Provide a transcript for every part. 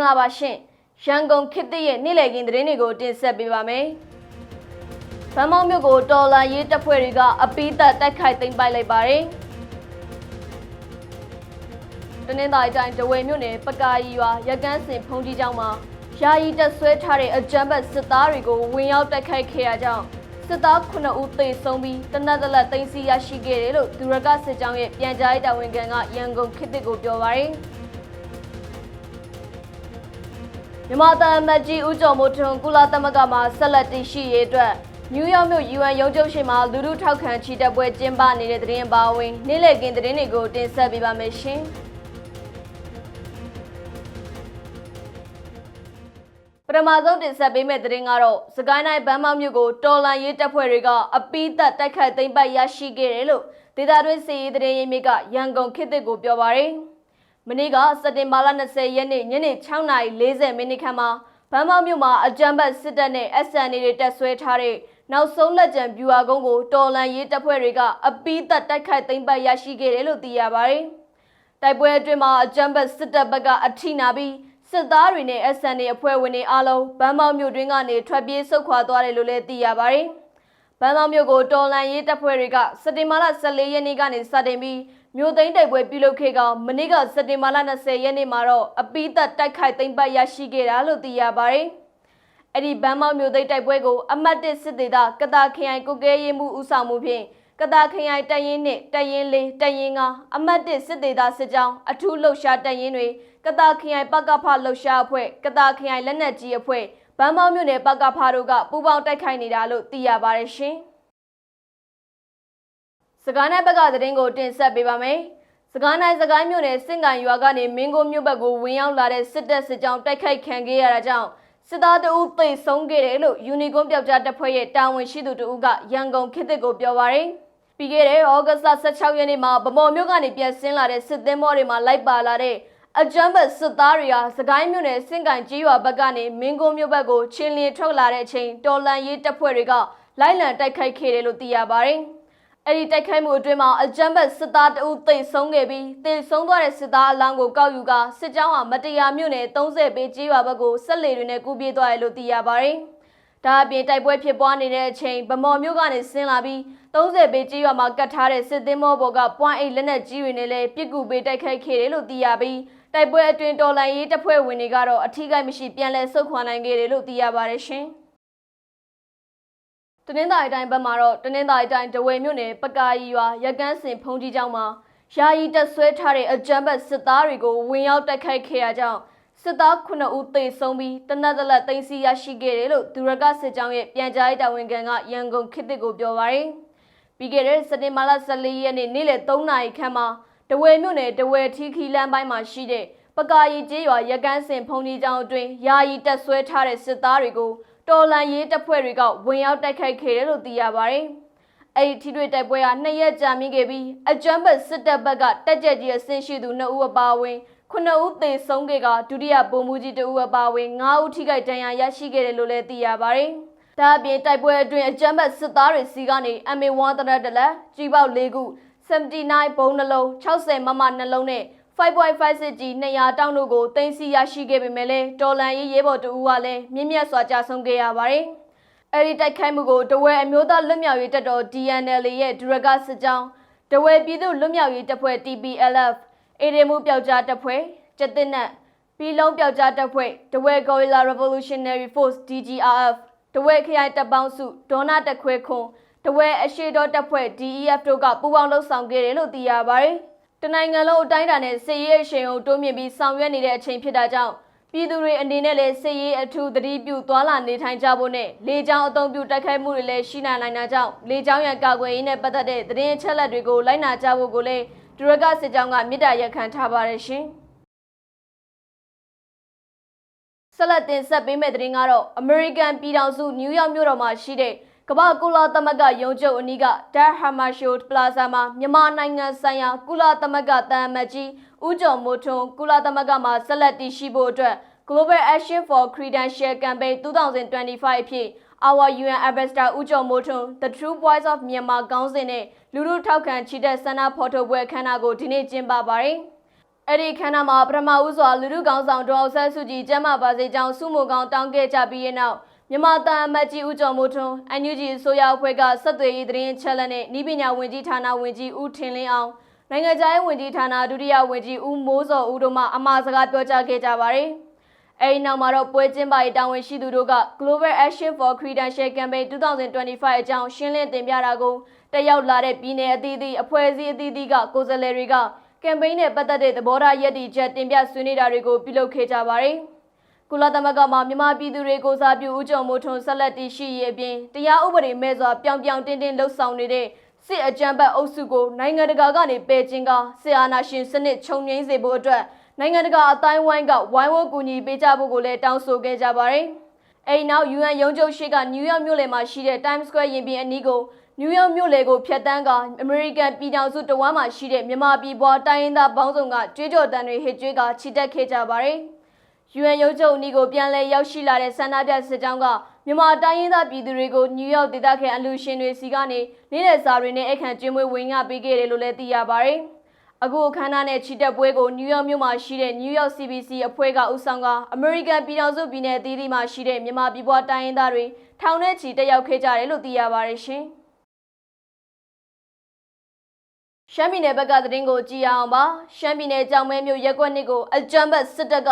င်္ဂလာပါရှင်ရန်ကုန်ခေတ်သစ်ရဲ့နေ့လည်ခင်းသတင်းတွေကိုတင်ဆက်ပေးပါမယ်ဗန်းမောက်မြို့ကိုတော်လန်ရေးတပ်ဖွဲ့တွေကအပီးသက်တိုက်ခိုက်သိမ်းပိုက်လိုက်ပါတယ်တနင်္သာရီတိုင်းဒဝယ်မြို့နယ်ပကာရီရွာရကန်းစင်ဖုန်ကြီးကျောင်းမှာယာယီတပ်ဆွဲထားတဲ့အကြမ်းဖက်စစ်သားတွေကိုဝင်ရောက်တိုက်ခိုက်ခဲ့ရကြောင်းစစ်သား9ဦးသေဆုံးပြီးတနက်တလက်သိမ်းဆီးရရှိခဲ့တယ်လို့ဒူရကစစ်ကြောင်းရဲ့ပြန်ကြားရေးတာဝန်ခံကရန်ကုန်ခေတ်သစ်ကိုပြောပါတယ် မြန်မာတန်မတ်ကြီးဦးကျော်မိုးထွန်းကုလသမဂ္ဂမှာဆက်လက်တည်ရှိရေးအတွက်နယူးယောက်မြို့ UN ရုံးချုပ်ရှိမှာလူထုထောက်ခံချီတက်ပွဲကျင်းပနေတဲ့သတင်းအပါအဝင်နေ့လည်ခင်းသတင်းတွေကိုတင်ဆက်ပေးပါမယ်ရှင်။ပထမဆုံးတင်ဆက်ပေးမယ့်သတင်းကတော့စကိုင်းတိုင်းဗန်းမောက်မြို့ကိုတော်လန်ရေးတပ်ဖွဲ့တွေကအပီးသက်တိုက်ခိုက်သိမ်းပိုက်ရရှိခဲ့တယ်လို့ဒေသတွင်းစီရေးသတင်းရင်းမြစ်ကရန်ကုန်ခေတ်သစ်ကိုပြောပါရယ်။ မနေ့ကစက်တင်ဘာလ20ရက်နေ့ညနေ6:40မိနစ်ခန့်မှာဗန်းမောက်မြို့မှာအကြမ်းဖက်စစ်တပ်နဲ့ SNA တွေတက်ဆွဲထားတဲ့နောက်ဆုံးလက်ကျန်ဗျူဟာကုန်းကိုတော်လန်ရေးတပ်ဖွဲ့တွေကအပီးသက်တိုက်ခိုက်သိမ်းပိုက်ရရှိခဲ့တယ်လို့သိရပါတယ်။တိုက်ပွဲအတွင်းမှာအကြမ်းဖက်စစ်တပ်ဘက်ကအထိနာပြီးစစ်သားတွေနဲ့ SNA အဖွဲ့ဝင်တွေအားလုံးဗန်းမောက်မြို့တွင်းကနေထွက်ပြေးဆုတ်ခွာသွားတယ်လို့လည်းသိရပါတယ်။ဗန်းမောက်မြို့ကိုတော်လန်ရေးတပ်ဖွဲ့တွေကစက်တင်ဘာလ14ရက်နေ့ကနေစတင်ပြီး မြို့သိမ်းတိုက်ပွဲပြုလုပ်ခဲ့ကောင်မနေ့ကစက်တင်ဘာလ20ရက်နေ့မှာတော့အပီးသက်တိုက်ခိုက်သိမ်းပိုက်ရရှိခဲ့တာလို့သိရပါတယ်။အဲ့ဒီဗန်းမောက်မြို့သိမ်းတိုက်ပွဲကိုအမတ်တစ်စစ်ဒေသကတာခရိုင်ကုကဲရေးမှုဦးဆောင်မှုဖြင့်ကတာခရိုင်တရင်နှင့်တရင်လေးတရင်ကအမတ်တစ်စစ်ဒေသစစ်ကြောင်းအထူးလှုပ်ရှားတရင်တွေကတာခရိုင်ပကဖလှုပ်ရှားအဖွဲ့ကတာခရိုင်လက်နက်ကြီးအဖွဲ့ဗန်းမောက်မြို့နယ်ပကဖတို့ကပူးပေါင်းတိုက်ခိုက်နေတာလို့သိရပါတယ်ရှင်။ စကိုင်းတိုင်းဘက်ကသတင်းကိုတင်ဆက်ပေးပါမယ်။စကိုင်းတိုင်းစကိုင်းမြို့နယ်စင်ကန်ရွာကနေမင်းကုန်းမြို့ဘက်ကိုဝင်ရောက်လာတဲ့စစ်တပ်စစ်ကြောင်းတိုက်ခိုက်ခံခဲ့ရတာကြောင့်စစ်သားတအုပ်သိမ်းဆုံးခဲ့တယ်လို့ယူနီကွန်ပျောက်ကြားတပ်ဖွဲ့ရဲ့တာဝန်ရှိသူတအုပ်ကရန်ကုန်ခေတ်သစ်ကိုပြောပါရယ်။ပြီးခဲ့တဲ့ဩဂတ်စ်16ရက်နေ့မှာဗမော်မြို့ကနေပြန်ဆင်းလာတဲ့စစ်သင်းမောတွေမှာလိုက်ပါလာတဲ့အကြမ်းဖက်စစ်သားတွေဟာစကိုင်းမြို့နယ်စင်ကန်ကြီးရွာဘက်ကနေမင်းကုန်းမြို့ဘက်ကိုချင်းလင်းထွက်လာတဲ့အချိန်တော်လန်ရေးတပ်ဖွဲ့တွေကလိုက်လံတိုက်ခိုက်ခဲ့တယ်လို့သိရပါတယ်။ အဲ့ဒီတိုက်ခိုက်မှုအတွင်းမှာအကြမ်းဖက်စစ်သားတအုပ်သိမ်းဆုံးခဲ့ပြီးသိမ်းဆုံးသွားတဲ့စစ်သားအလောင်းကိုကောက်ယူကစစ်ကြောင်းဟာမတရားမြို့နယ်30ပေကြီးရွာဘက်ကိုဆက်လေတွေနဲ့ကူးပြေးသွားတယ်လို့သိရပါတယ်။ဒါအပြင်တိုက်ပွဲဖြစ်ပွားနေတဲ့အချိန်ဗမော်မြို့ကနေဆင်းလာပြီး30ပေကြီးရွာမှာကတ်ထားတဲ့စစ်သင်းမောဘော်ကပွိုင်းအိတ်လက်နက်ကြီးတွေနဲ့လည်းပြစ်ကူပေးတိုက်ခိုက်ခဲ့တယ်လို့သိရပြီးတိုက်ပွဲအတွင်းတော်လန်ရေးတပ်ဖွဲ့ဝင်တွေကတော့အထီးကိမရှိပြန်လည်ဆုတ်ခွာနိုင်ခဲ့တယ်လို့သိရပါတယ်ရှင်။ တနင်္သာရီတိုင်းဘက်မှာတော့တနင်္သာရီတိုင်းဒဝယ်မြို့နယ်ပကာရီရွာရကန်းစင်ဖုန်ကြီးကျောင်းမှာယာယီတပ်ဆွဲထားတဲ့အကြမ်းဖက်စစ်သားတွေကိုဝင်ရောက်တိုက်ခိုက်ခဲ့ရကြောင်းစစ်သား9ဦးသေဆုံးပြီးတနက်တလက်သိမ်းဆီးရရှိခဲ့တယ်လို့ဒူရကစစ်ကြောင်းရဲ့ပြန်ကြားရေးတာဝန်ခံကရန်ကုန်ခေတ်သစ်ကိုပြောပါရယ်ပြီးခဲ့တဲ့စက်တင်ဘာလ14ရက်နေ့နေ့လယ်3နာရီခန့်မှာတဝယ်မြို့နယ်တဝယ်ထီခီလမ်းပိုင်းမှာရှိတဲ့ပကာရီကျေးရွာရကန်းစင်ဖုန်ကြီးကျောင်းအတွင်းယာယီတပ်ဆွဲထားတဲ့စစ်သားတွေကို တော်လန်ရေးတပ်ဖွဲ့တွေကဝင်ရောက်တိုက်ခိုက်ခဲ့တယ်လို့သိရပါတယ်။အဲ့ဒီထိတွေ့တိုက်ပွဲဟာနှစ်ရက်ကြာမြင့်ခဲ့ပြီးအကြမ်းဖက်စစ်တပ်ဘက်ကတက်ကြက်ကြီးအဆင့်ရှိသူ2ဦးအပါအဝင်9ဦးသေဆုံးခဲ့ကဒုတိယဗိုလ်မှူးကြီး2ဦးအပါအဝင်9ဦးထိခိုက်ဒဏ်ရာရရှိခဲ့တယ်လို့လည်းသိရပါတယ်။ဒါအပြင်တိုက်ပွဲအတွင်းအကြမ်းဖက်စစ်သားတွေစီကနေ MA1 တရက်တလက်ကြီးပေါက်၄ခု79ဘုံနှလုံး60မမနှလုံးနဲ့ 5.56 G 200တောင်းတို့ကိုတင်စီရရှိခဲ့ပေမဲ့လည်းတော်လန်ရေးရဲဘော်တူကလည်းမြင့်မြတ်စွာကြာဆုံးခဲ့ရပါတယ်။အဲဒီတိုက်ခိုက်မှုကိုတဝဲအမျိုးသားလွတ်မြောက်ရေးတပ်တော် DNL ရဲ့ဒရဂစစ်ကြောင်းတဝဲပြည်သူလွတ်မြောက်ရေးတပ်ဖွဲ့ TPLF အေဒေမှုပျောက်ကြားတပ်ဖွဲ့ကျက်တင်နက်ပြည်လုံးပျောက်ကြားတပ်ဖွဲ့တဝဲ Guerrilla Revolutionary Force DGRF တဝဲခရိုင်တပ်ပေါင်းစုဒေါနာတခွဲခွန်တဝဲအရှိတော်တပ်ဖွဲ့ DEF တို့ကပူးပေါင်းလှုပ်ဆောင်ခဲ့တယ်လို့သိရပါတယ်။ တနိုင်ငံလုံးအတိုင်းအတာနဲ့စစ်ရေးအရှိန်ကိုတိုးမြင့်ပြီးဆောင်ရွက်နေတဲ့အချိန်ဖြစ်တာကြောင့်ပြည်သူတွေအနေနဲ့လည်းစစ်ရေးအထူးသတိပြုသွာလာနေထိုင်ကြဖို့နဲ့လေကြောင်းအုံပြုတိုက်ခိုက်မှုတွေလည်းရှိနိုင်နိုင်တာကြောင့်လေကြောင်းရန်ကာကွယ်ရေးနဲ့ပတ်သက်တဲ့သတင်းအချက်အလက်တွေကိုလိုက်နာကြဖို့ကိုလည်းဒရဂစစ်ကြောင်းကမြစ်တာရက်ခံထားပါတယ်ရှင်။ဆက်လက်တင်ဆက်ပေးမယ့်သတင်းကတော့ American ပြည်ထောင်စုနယူးယောက်မြို့တော်မှာရှိတဲ့ ကမ္ဘာကုလသမဂ္ဂယုံကြုံအနီးကဒါဟာမာရှိုပလာဇာမှာမြန်မာနိုင်ငံဆိုင်ရာကုလသမဂ္ဂတန်အမတ်ကြီးဦးကျော်မိုးထွန်းကုလသမဂ္ဂမှာဆက်လက်တည်ရှိဖို့အတွက် Global Action for Credential Campaign 2025အဖြစ် Our UN Ambassador ဦးကျော်မိုးထွန်း The True Voice of Myanmar ခေါင်းစဉ်နဲ့လူလူထောက်ခံချီတက်ဆန္ဒဖော်ထုတ်ပွဲခမ်းနားကိုဒီနေ့ကျင်းပပါတယ်။အဲ့ဒီခန္ဓာမှာပထမဦးစွာလူလူကောင်ဆောင်ဒေါအောင်ဆန်းစုကြည်ကျမ်းမာပါစေကြောင်းစုမှုကောင်တောင်းခဲ့ကြပြီးတဲ့နောက် မြန်မာတန်အမတ်ကြီးဦးကျော်မိုးထွန်း NUG အစိုးရအဖွဲ့ကဆက်သွယ်ရေးသတင်းချက်လက်နဲ့ဤပညာဝန်ကြီးဌာနဝန်ကြီးဦးထင်လင်းအောင်နိုင်ငံခြားရေးဝန်ကြီးဌာနဒုတိယဝန်ကြီးဦးမိုးစောဦးတို့မှအမှားစကားပြောကြားခဲ့ကြပါတယ်။အဲဒီနောက်မှာတော့ပွဲကျင်းပရေးတာဝန်ရှိသူတို့က Global Action for Credential Campaign 2025အကြောင်းရှင်းလင်းတင်ပြတာကိုတက်ရောက်လာတဲ့ပြည်내အသီးသီးအဖွဲ့အစည်းအသီးသီးကကိုယ်စားလှယ်တွေကကမ်ပိန်းနဲ့ပတ်သက်တဲ့သဘောထားရည်တည်ချက်တင်ပြဆွေးနွေးတာတွေကိုပြုလုပ်ခဲ့ကြပါတယ်။ ကုလသမဂ္ဂမှာမြန်မာပြည်သူတွေကိုစားပြုဦးကျော်မိုးထွန်းဆက်လက်တည်ရှိရေးအပြင်တရားဥပဒေမဲ့စွာပြောင်ပြောင်တင်းတင်းလှုပ်ဆောင်နေတဲ့စစ်အကြမ်းဖက်အုပ်စုကိုနိုင်ငံတကာကနေပယ်ကျင်ကစစ်အာဏာရှင်စနစ်ခြုံငိမ့်စေဖို့အတွက်နိုင်ငံတကာအတိုင်းဝိုင်းကဝိုင်းဝန်းကူညီပေးကြဖို့ကိုလည်းတောင်းဆိုခဲ့ကြပါတယ်။အဲဒီနောက် UN ရုံးချုပ်ရှိကနယူးယောက်မြို့လယ်မှာရှိတဲ့ Times Square ရင်ပြင်အနီးကိုနယူးယောက်မြို့လယ်ကိုဖျက်ဆီးကအမေရိကန်ပြည်ထောင်စုတဝမ်းမှာရှိတဲ့မြန်မာပြည်ပွားတိုင်းရင်းသားပေါင်းစုံကကြွေးကြော်တမ်းတွေဟစ်ကြွေးကချီတက်ခဲ့ကြပါတယ်။ UN ရုံးချုပ်အနီးကိုပြန်လည်ရောက်ရှိလာတဲ့ဆန္ဒပြစစ်ကြောင်းကမြန်မာတိုင်းရင်းသားပြည်သူတွေကိုနယူးယောက်ဒေသခံအလူရှင်တွေစီကနေနေ့လည်စာတွေနဲ့အခန့်ကျွေးမွေးဝင်ငှပေးခဲ့တယ်လို့လည်းသိရပါတယ်။အခုအခမ်းအနားနဲ့ချီတက်ပွဲကိုနယူးယောက်မြို့မှာရှိတဲ့ New York CBC အဖွဲ့ကဦးဆောင်ကအမေရိကန်ပြည်ထောင်စုပြည်내အသီးသီးမှာရှိတဲ့မြန်မာပြည်ပွားတိုင်းရင်းသားတွေထောင်နဲ့ချီတက်ရောက်ခဲ့ကြတယ်လို့သိရပါတယ်ရှင်။ရှမ်းပြည်နယ်ဘက်ကသတင်းကိုကြည့်အောင်ပါရှမ်းပြည်နယ်ကြောင်မဲမြို့ရက်ကွက်နစ်ကိုအကြမ်းဖက်စစ်တပ်က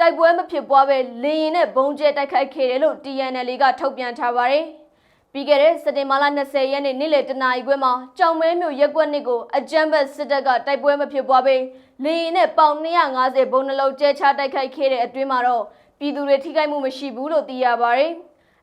တိုက်ပွဲမဖြစ်ပွားပဲလေရင်နဲ့ဘုံကျဲတိုက်ခိုက်ခဲ့တယ်လို့ TNL ကထုတ်ပြန်ထားပါတယ်ပြီးခဲ့တဲ့စက်တင်ဘာလ20ရက်နေ့နေ့လယ်တနာရီခွဲမှာကြောင်မဲမြို့ရက်ကွက်နစ်ကိုအကြမ်းဖက်စစ်တပ်ကတိုက်ပွဲမဖြစ်ပွားပဲလေရင်နဲ့ပေါင်250ဘုံနှလုံးကျဲချတိုက်ခိုက်ခဲ့တဲ့အတွင်းမှာတော့ပြည်သူတွေထိခိုက်မှုမရှိဘူးလို့သိရပါတယ်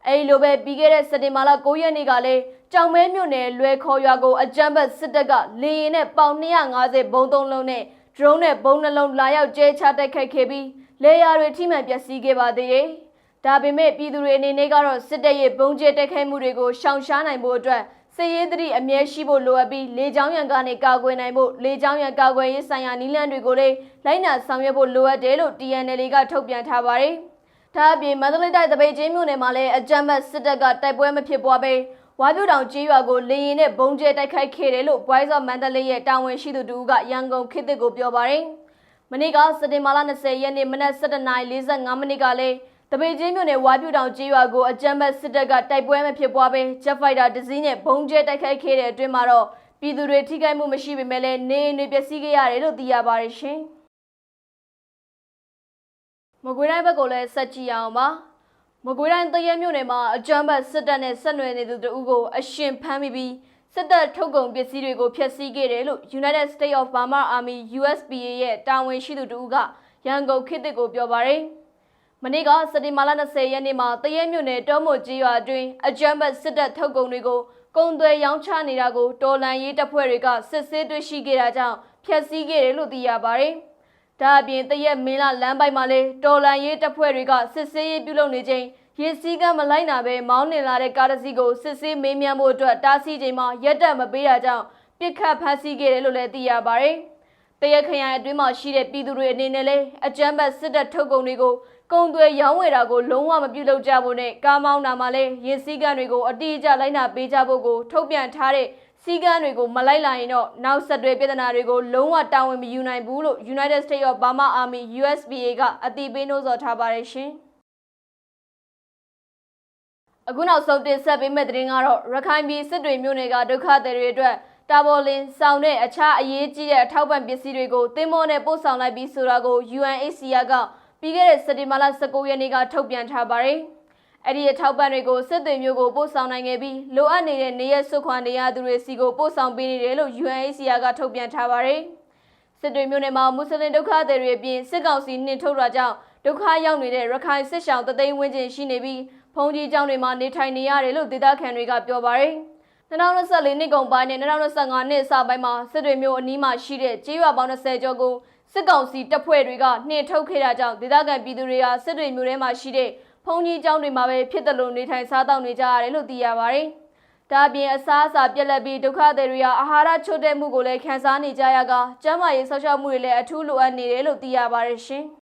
အဲဒီလိုပဲပြီးခဲ့တဲ့စက်တင်ဘာလ9ရက်နေ့ကလည်းကြောင်မဲမြို့နယ်လွယ်ခေါ်ရွာကိုအကြမ်းဖက်စစ်တပ်ကလေရင်နဲ့ပေါင်250ဘုံသုံးလုံးနဲ့ drone နဲ့ဘုံနှလုံးလာရောက်ကျဲချတိုက်ခိုက်ခဲ့ပြီး လေယာဉ်တွေထိမှန်ပျက်စီးခဲ့ပါသေးတယ်။ဒါပေမဲ့ပြည်သူတွေအနေနဲ့ကတော့စစ်တပ်ရဲ့ဘုံကျဲတိုက်ခိုက်မှုတွေကိုရှောင်ရှားနိုင်ဖို့အတွက်စစ်ရေးသတိအမြဲရှိဖို့လိုအပ်ပြီးလေကြောင်းရန်ကနေကာကွယ်နိုင်ဖို့လေကြောင်းရန်ကာကွယ်ရေးဆိုင်ရာနည်းလမ်းတွေကိုလည်းလိုက်နာဆောင်ရွက်ဖို့လိုအပ်တယ်လို့ TNL ကထုတ်ပြန်ထားပါတယ်။ဒါအပြင်မန္တလေးတိုင်းတပိတ်ချင်းမြို့နယ်မှာလည်းအကြမ်းဖက်စစ်တပ်ကတိုက်ပွဲမဖြစ်ပွားပဲဝါပြူတောင်ကျေးရွာကိုလေရင်နဲ့ဘုံကျဲတိုက်ခိုက်ခဲ့တယ်လို့ Voice of Mandalay ရဲ့တာဝန်ရှိသူတူကရန်ကုန်ခေတ်သစ်ကိုပြောပါတယ်။ မနေ့ကစက်တင်ဘာလ20ရက်နေ့မနက်7:45မိနစ်ကလည်းတပေချင်းမြို့နယ်ဝါပြူတောင်ကျေးရွာကိုအကြမ်းဖက်စစ်တပ်ကတိုက်ပွဲမဖြစ်ပွားဘဲ Jet Fighter တစ်စီးနဲ့ဘုံကျဲတိုက်ခိုက်ခဲ့တဲ့အတွင်းမှာတော့ပြည်သူတွေထိခိုက်မှုမရှိပေမဲ့လည်းနေအိမ်တွေပျက်စီးခဲ့ရတယ်လို့သိရပါတယ်ရှင်။မကွေးတိုင်းဘက်ကိုလည်းဆက်ကြည့်အောင်ပါ။မကွေးတိုင်းတရဲမြို့နယ်မှာအကြမ်းဖက်စစ်တပ်နဲ့ဆက်နွယ်နေသူတို့ကိုအရှင်ဖမ်းမိပြီး စစ်တပ်ထုတ်ကုန်ပစ္စည်းတွေကိုဖျက်ဆီးခဲ့တယ်လို့ United States of Burma Army USPA ရဲ့တာဝန်ရှိသူတို့ကရန်ကုန်ခေတ်သစ်ကိုပြောပါရယ်။မနေ့ကစက်တင်ဘာလ20ရက်နေ့မှာတရဲမြို့နယ်တောမို့ကြီးရွာအတွင်းအကြမ်းဖက်စစ်တပ်ထုတ်ကုန်တွေကိုကုန်သွယ်ရောင်းချနေတာကိုတော်လန်ရေးတပ်ဖွဲ့တွေကစစ်ဆေးတွေ့ရှိခဲ့တာကြောင့်ဖျက်ဆီးခဲ့တယ်လို့သိရပါရယ်။ဒါအပြင်တရက်မင်းလာလမ်းပိုက်မှာလဲတော်လန်ရေးတပ်ဖွဲ့တွေကစစ်ဆေးရေးပြုလုပ်နေချိန် ရေစည်းကမ်းမလိုက်နာပဲမောင်းနှင်လာတဲ့ကားတစ်စီးကိုစစ်ဆေးမေးမြန်းဖို့အတွက်တားဆီးချိန်မှာရက်တက်မပေးတာကြောင့်ပြစ်ခတ်ဖမ်းဆီးခဲ့တယ်လို့လည်းသိရပါဗျ။တရက်ခရိုင်အတွင်းမှာရှိတဲ့ပြည်သူတွေအနေနဲ့လည်းအကြမ်းဖက်စစ်တပ်ထုတ်ကုန်တွေကိုကုံသွဲရောင်းဝယ်တာကိုလုံးဝမပြုလုပ်ကြဖို့နဲ့ကားမောင်းတာမှာလည်းရေစည်းကမ်းတွေကိုအတိအကျလိုက်နာပေးကြဖို့ကိုထုတ်ပြန်ထားတဲ့စီကံတွေကိုမလိုက်လာရင်တော့နောက်ဆက်တွဲပြည်ထနာတွေကိုလုံးဝတာဝန်မယူနိုင်ဘူးလို့ United States of Burma Army USPA ကအတည်ပြုနှိုးဆော်ထားပါတယ်ရှင်။ အခုနောက်ဆုံးတင်ဆက်ပေးမယ့်သတင်းကတော့ရခိုင်ပြည်စစ်တွေမြို့နယ်ကဒုက္ခသည်တွေအတွက်တာဘော်လင်စောင်းတဲ့အခြားအရေးကြီးတဲ့အထောက်ပံ့ပစ္စည်းတွေကိုတင်းမောနဲ့ပို့ဆောင်လိုက်ပြီးဆိုတာကို UNHCR ကပြီးခဲ့တဲ့စက်တင်ဘာလ19ရက်နေ့ကထုတ်ပြန်ထားပါတယ်။အဲ့ဒီအထောက်ပံ့တွေကိုစစ်တွေမျိုးကိုပို့ဆောင်နိုင်ခဲ့ပြီးလိုအပ်နေတဲ့နေရစွခွန်နေရသူတွေစီကိုပို့ဆောင်ပေးနေတယ်လို့ UNHCR ကထုတ်ပြန်ထားပါတယ်။စစ်တွေမျိုးနယ်မှာမွတ်စလင်ဒုက္ခသည်တွေအပြင်စစ်ကောင်စီနှင်ထုတ်တာကြောင့်ဒုက္ခရောက်နေတဲ့ရခိုင်စစ်ရှောင်တသိန်းဝန်းကျင်ရှိနေပြီး ဖုန်ကြီးကျောင်းတွေမှာနေထိုင်နေရတယ်လို့ဒေသခံတွေကပြောပါတယ်။2024နှစ်ကုန်ပိုင်းနဲ့2025နှစ်အစပိုင်းမှာစစ်တွေမျိုးအနီးမှာရှိတဲ့ကြေးရွာပေါင်း20ကျော်ကိုစစ်ကောင်စီတပ်ဖွဲ့တွေကနှင်ထုတ်ခဲ့တာကြောင့်ဒေသခံပြည်သူတွေဟာစစ်တွေမျိုးထဲမှာရှိတဲ့ဖုန်ကြီးကျောင်းတွေမှာပဲဖြစ်တယ်လို့နေထိုင်စားသောက်နေကြရတယ်လို့သိရပါတယ်။ဒါပြင်အစားအစာပြက်လက်ပြီးဒုက္ခသည်တွေဟာအာဟာရချို့တဲ့မှုကိုလည်းခံစားနေကြရကကျန်းမာရေးဆောက်ရှောက်မှုတွေလည်းအထူးလိုအပ်နေတယ်လို့သိရပါတယ်ရှင်။